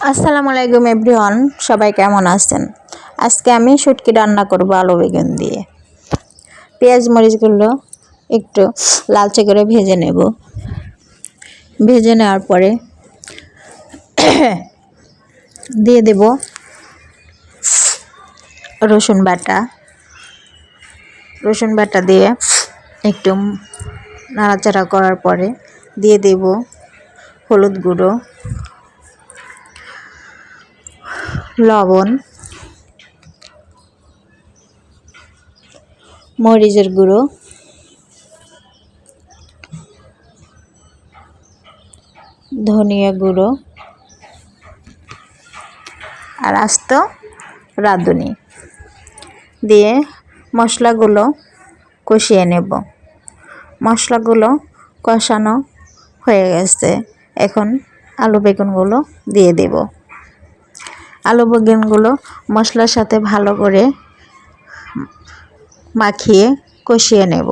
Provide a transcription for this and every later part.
আসসালামু আলাইকুম এভরিওয়ান, সবাই কেমন আছেন? আজকে আমি শুটকি রান্না করব আলু বেগুন দিয়ে। পেঁয়াজ মরিচগুলো একটু লালচে করে ভেজে নেব। ভেজে নেওয়ার পরে দিয়ে দেব রসুন বাটা। রসুন বাটা দিয়ে একটু নাড়াচাড়া করার পরে দিয়ে দেব হলুদ গুঁড়ো। লবণ, মরিচের গুঁড়ো, ধনিয়া গুঁড়ো আর আস্ত রাঁধুনি দিয়ে মশলাগুলো কষিয়ে নেব। মশলাগুলো কষানো হয়ে গেছে। এখন আলু বেগুনগুলো দিয়ে দেব। আলু বেগুনগুলো মশলার সাথে ভালো করে মাখিয়ে কষিয়ে নেব।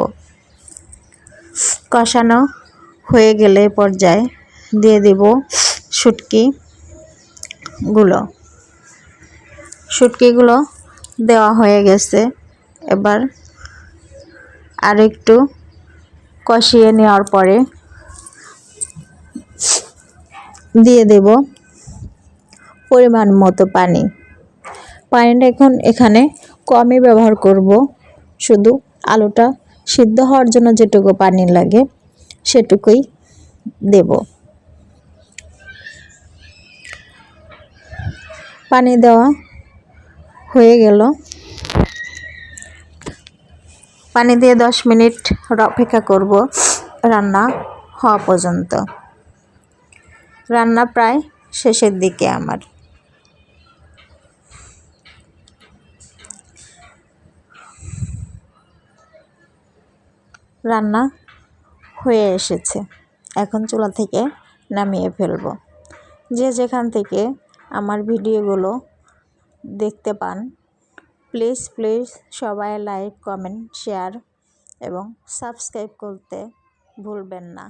কষানো হয়ে গেলে পর্যায়ে দিয়ে দেব শুটকিগুলো। শুটকিগুলো দেওয়া হয়ে গেছে। এবার আর একটু কষিয়ে নেওয়ার পরে দিয়ে দেব পরিমাণ মতো পানি। পানিটা এখন এখানে কমই ব্যবহার করব। শুধু আলুটা সিদ্ধ হওয়ার জন্য যেটুকু পানি লাগে সেটুকুই দেব। পানি দেওয়া হয়ে গেল। পানি দিয়ে দশ মিনিট অপেক্ষা করব রান্না হওয়া পর্যন্ত। রান্না প্রায় শেষের দিকে আমার। রান্না হয়ে এসেছে। এখন চুলা থেকে নামিয়ে ফেলব। যে যেখান থেকে আমার ভিডিওগুলো দেখতে পান, প্লিজ প্লিজ সবাই লাইক, কমেন্ট, শেয়ার এবং সাবস্ক্রাইব করতে ভুলবেন না।